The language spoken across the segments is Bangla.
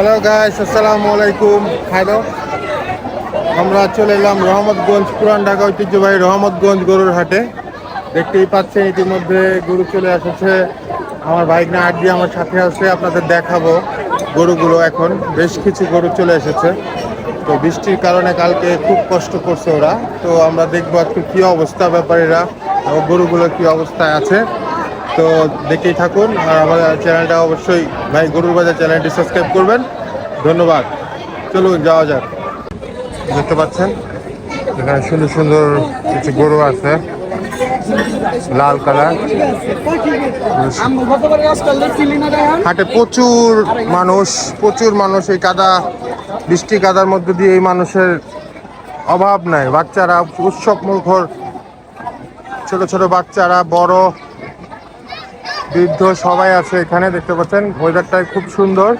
হ্যালো গাইস আসসালামু আলাইকুম হ্যালো আমরা চলে এলাম রহমতগঞ্জ পুরান ঢাকা ঐতিহ্যবাহী রহমতগঞ্জ গরুর হাটে। দেখতেই পাচ্ছেন ইতিমধ্যে গরু চলে এসেছে। আমার বাইক না দিয়ে আমার সাথে আছে, আপনাদের দেখাবো গরুগুলো এখন। বেশ কিছু গরু চলে এসেছে। তো বৃষ্টির কারণে কালকে খুব কষ্ট করছে ওরা। তো আমরা দেখব আজকে কী অবস্থা ব্যাপারীরা গরুগুলো কী অবস্থায় আছে। তো দেখতেই থাকুন আর আমাদের চ্যানেলটা অবশ্যই, ভাই গরুর বাজার চ্যানেলটি সাবস্ক্রাইব করবেন। ধন্যবাদ। চলুন, যাওয়া যাক। দেখতে পাচ্ছেন, এখানে সুন্দর সুন্দর কিছু গরু আছে। লাল কালার। হাটে প্রচুর মানুষ প্রচুর মানুষ। এই কাদা, বৃষ্টি কাদার মধ্যে দিয়ে এই মানুষের অভাব নাই। বাচ্চারা উৎসব মুখর ছোট ছোট বাচ্চারা, বড় বৃদ্ধ সবাই আছে এখানে দেখতে পাচ্ছেন? ওয়েদারটাই খুব সুন্দর।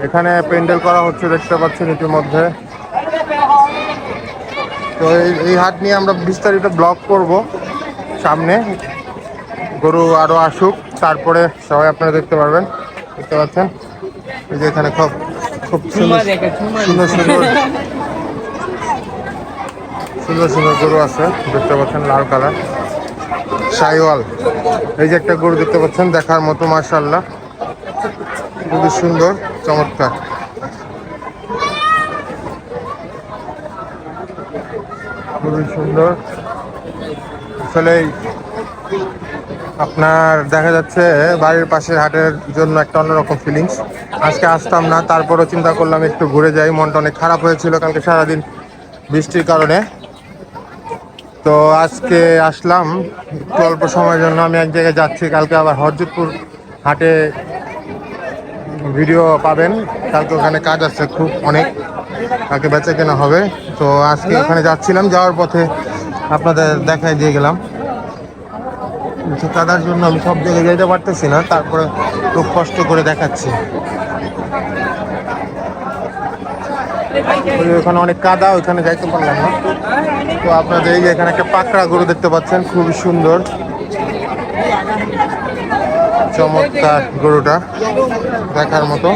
এখানে প্যান্ডেল করা হচ্ছে দেখতে পাচ্ছেন ইতিমধ্যে। তো এই- হাট নিয়ে আমরা বিস্তারিত ব্লগ করব সামনে। গরু আরও আসুক তারপরে সবাই আপনারা দেখতে পারবেন। দেখতে পাচ্ছেন? এই যে এখানে খুব খুব সুন্দর সুন্দর সুন্দর। সুন্দর সুন্দর গরু আছে দেখতে পাচ্ছেন লাল কালার। সাইওয়াল। এই যে একটা গরু দেখতে পাচ্ছেন, দেখার মতো মার্শাল্লাহ খুবই সুন্দর, চমৎকার। খুবই সুন্দর। আসলে আপনার দেখা যাচ্ছে বাড়ির পাশের হাটের জন্য একটা অন্যরকম ফিলিংস আজকে আসতাম না, তারপরও চিন্তা করলাম একটু ঘুরে যাই, মনটা অনেক খারাপ হয়েছিল কালকে সারাদিন বৃষ্টির কারণে। তো আজকে আসলাম, একটু অল্প সময়ের জন্য আমি এক জায়গায় যাচ্ছি, কালকে আবার হরজতপুর হাটে ভিডিও পাবেন। কালকে ওখানে কাজ আছে খুব অনেক, কালকে বেচা কেনা হবে। তো আজকে ওখানে যাচ্ছিলাম, যাওয়ার পথে আপনাদের দেখায় দিয়ে গেলাম। কাদার জন্য আমি সব জায়গায় যেতে পারতেছি না, তারপরে খুব কষ্ট করে দেখাচ্ছি। ওখানে অনেক কাদা ওইখানে যাইতে পারলাম না। তো আপনাদের এই যে এখানে একটা পাকড়া গরু দেখতে পাচ্ছেন খুবই সুন্দর। চমৎকার গরুটা দেখার মতো।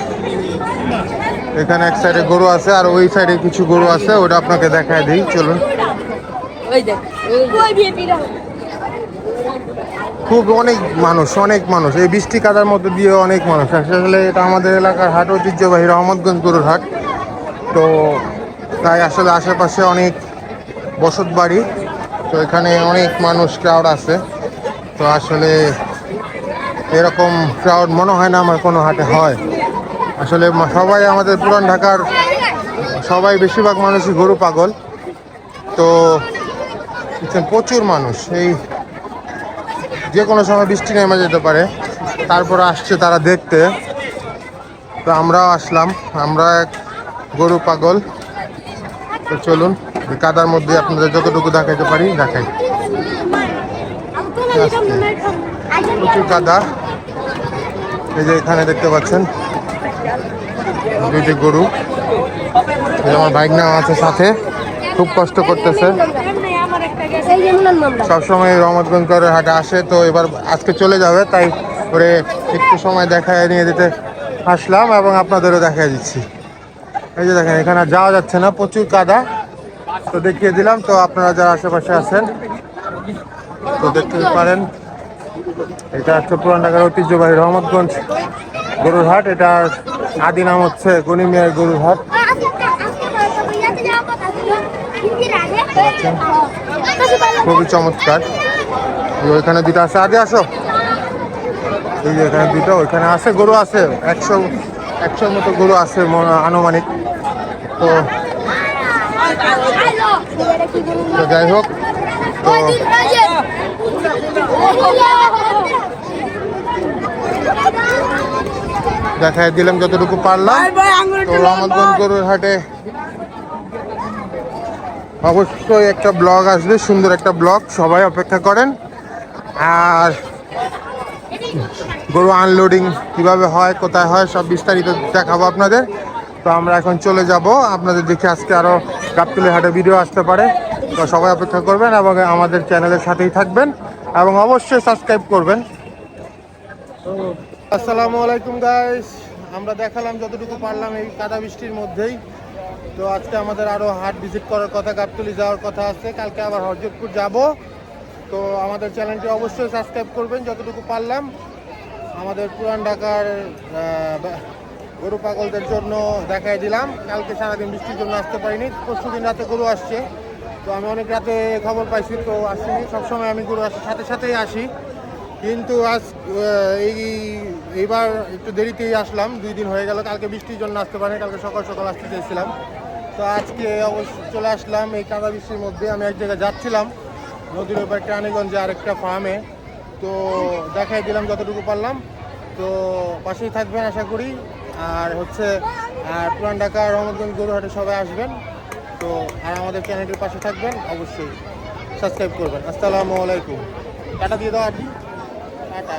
এখানে এক সাইডে গরু আছে আর ওই সাইডে কিছু গরু আছে ওটা আপনাকে দেখায় দিই চলুন। ওই দেখ ওই বিএপিরা খুব অনেক মানুষ অনেক মানুষ। এই বৃষ্টি কাদার মধ্যে দিয়ে অনেক মানুষ। আসলে এটা আমাদের এলাকার হাট ঐতিহ্যবাহী রহমতগঞ্জ গরুর হাট। তো তাই আসলে আশেপাশে অনেক বসত বাড়ি, তো এখানে অনেক মানুষ ক্রাউড আছে। তো আসলে এরকম ক্রাউড মনে হয় না আমার কোনো হাটে হয়। আসলে সবাই আমাদের পুরান ঢাকার সবাই বেশিরভাগ মানুষই গরু পাগল। তো প্রচুর মানুষ। এই যে কোনো সময় বৃষ্টি নেমে যেতে পারে। তারপর আসছে তারা দেখতে। তো আমরাও আসলাম। আমরা এক গরু, পাগল। তো চলুন, কাদার মধ্যে আপনাদের যতটুকু দেখাইতে পারি, দেখাই। প্রচুর কাদা এই যে এখানে দেখতে পাচ্ছেন, দুইটি গরু। আমার বাইক নেওয়া আছে সাথে, খুব কষ্ট করতেছে। সবসময় রহমতগঞ্জ করে হাটে আসে, তো এবার আজকে চলে যাবে, তাই করে একটু সময় দেখায় নিয়ে যেতে আসলাম এবং আপনাদেরও দেখাই দিচ্ছি। এই যে দেখেন, এখানে যাওয়া যাচ্ছে না, প্রচুর কাদা। তো দেখিয়ে দিলাম, তো আপনারা যারা আশেপাশে আছেন, তো দেখতে পারেন। এটা হচ্ছে পুরান ঢাকার ঐতিহ্যবাহী রহমতগঞ্জ গরুর হাট এটার আদি নাম হচ্ছে গনিমিয়ার গরুর হাট খুবই চমৎকার। ওইখানে দুটো আছে। আগে আসো। এই যে এখানে দুটো ওইখানে আছে, গরু আছে। একশো, একশোর মতো গরু আছে আনুমানিক। তো তো যাই হোক তো দেখাই দিলাম যতটুকু পারলাম। তো রহমতগঞ্জ গরুর হাটে অবশ্যই একটা ব্লগ আসবে সুন্দর একটা ব্লগ সবাই অপেক্ষা করেন। আর গরু আনলোডিং কীভাবে হয় কোথায় হয় সব বিস্তারিত দেখাবো আপনাদের। তো আমরা এখন চলে যাব। আপনাদের দেখে আজকে আরও গাবতলি হাটে ভিডিও আসতে পারে। তো সবাই অপেক্ষা করবেন এবং আমাদের চ্যানেলের সাথেই থাকবেন এবং অবশ্যই সাবস্ক্রাইব করবেন। আসসালামু আলাইকুম গাইস আমরা দেখালাম যতটুকু পারলাম এই কাদা বৃষ্টির মধ্যেই। তো আজকে আমাদের আরও হাট ভিজিট করার কথা, গাবতলি যাওয়ার কথা আছে। কালকে আবার হরজতপুর যাব। তো আমাদের চ্যানেলটি অবশ্যই সাবস্ক্রাইব করবেন যতটুকু পারলাম। আমাদের পুরান ঢাকার গরু পাগলদের জন্য দেখাই দিলাম। কালকে সারাদিন বৃষ্টির জন্য আসতে পারিনি, পরশু দিন রাতে গরু আসছে। তো আমি অনেক রাতে খবর পাইছি, তো আসিনি। সবসময় আমি গরু আসার সাথে সাথেই আসি। কিন্তু আজ এই, এইবার একটু দেরিতেই আসলাম, দুই দিন হয়ে গেল। কালকে বৃষ্টির জন্য আসতে পারিনি, কালকে সকাল সকাল আসতে চেয়েছিলাম। তো আজকে অবশ্য চলে আসলাম এই কাদা বৃষ্টির মধ্যে। আমি এক জায়গায় যাচ্ছিলাম, নদীর ওপর টানিগঞ্জে আরেকটা ফার্মে। তো দেখাই দিলাম যতটুকু পারলাম। তো পাশেই থাকবেন আশা করি। আর হচ্ছে পুরান ঢাকা রহমতগঞ্জ গরুহাটে সবাই আসবেন। তো, আর আমাদের চ্যানেলটির পাশে থাকবেন, অবশ্যই সাবস্ক্রাইব করবেন। আসসালামু আলাইকুম। টাটা দিয়ে দাও আর টাটা।